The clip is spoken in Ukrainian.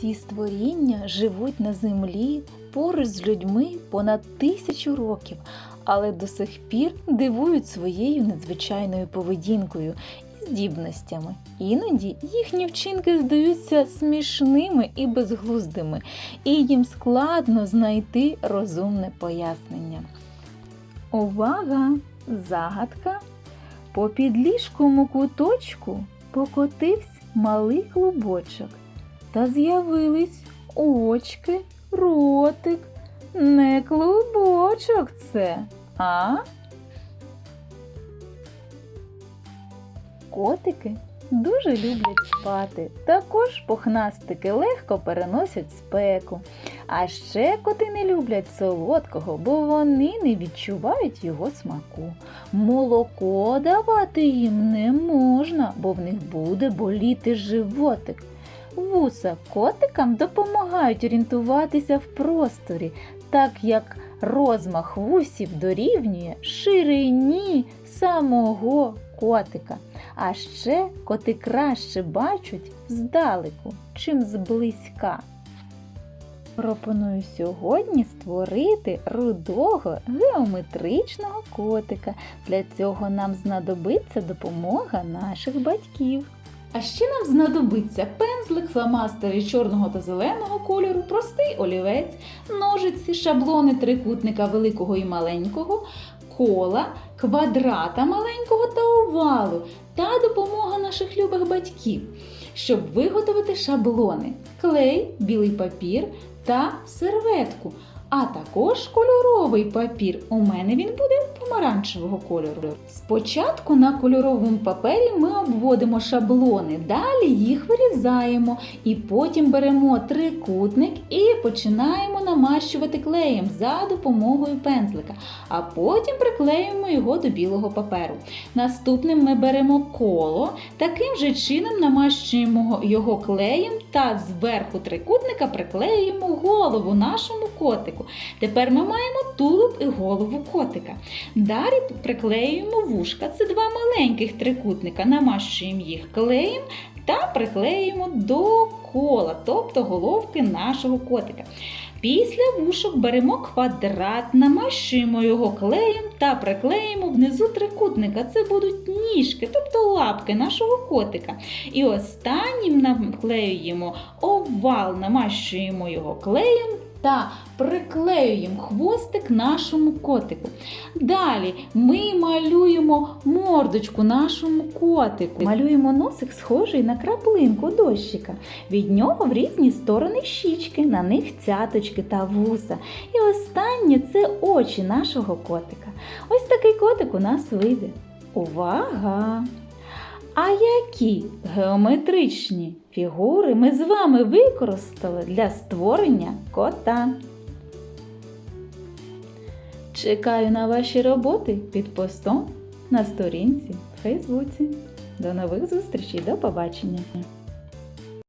Ці створіння живуть на землі поруч з людьми понад тисячу років, але до сих пір дивують своєю надзвичайною поведінкою і здібностями. Іноді їхні вчинки здаються смішними і безглуздими, і їм складно знайти розумне пояснення. Увага! Загадка! По підліжкому куточку покотився малий клубочок, та з'явились очки, ротик. Не клубочок це, а? Котики дуже люблять спати. Також пухнастики легко переносять спеку. А ще коти не люблять солодкого, бо вони не відчувають його смаку. Молоко давати їм не можна, бо в них буде боліти животик. Вуса котикам допомагають орієнтуватися в просторі, так як розмах вусів дорівнює ширині самого котика. А ще коти краще бачать здалеку, чим зблизька. Пропоную сьогодні створити рудого геометричного котика. Для цього нам знадобиться допомога наших батьків. А ще нам знадобиться пензлик, фломастери чорного та зеленого кольору, простий олівець, ножиці, шаблони трикутника великого і маленького, кола, квадрата маленького та овалу та допомога наших любих батьків, щоб виготовити шаблони, клей, білий папір та серветку. А також кольоровий папір. У мене він буде помаранчевого кольору. Спочатку на кольоровому папері ми обводимо шаблони, далі їх вирізаємо і потім беремо трикутник і починаємо намащувати клеєм за допомогою пензлика, а потім приклеюємо його до білого паперу. Наступним ми беремо коло, таким же чином намащуємо його клеєм та зверху трикутника приклеюємо голову нашому котику. Тепер ми маємо тулуб і голову котика. Далі приклеюємо вушка. Це два маленьких трикутника, намащуємо їх клеєм та приклеюємо до кола, тобто головки нашого котика. Після вушок беремо квадрат, намащуємо його клеєм та приклеїмо внизу трикутника. Це будуть ніжки, тобто лапки нашого котика. І останнім наклеюємо овал, намащуємо його клеєм та приклеюємо хвостик нашому котику. Далі ми малюємо мордочку нашому котику. Малюємо носик, схожий на краплинку дощика. Від нього в різні сторони щічки, на них цяточки та вуса. І останнє це очі нашого котика. Ось такий котик у нас вийде. Увага! А які геометричні фігури ми з вами використали для створення кота? Чекаю на ваші роботи під постом на сторінці в Фейсбуці. До нових зустрічей, до побачення!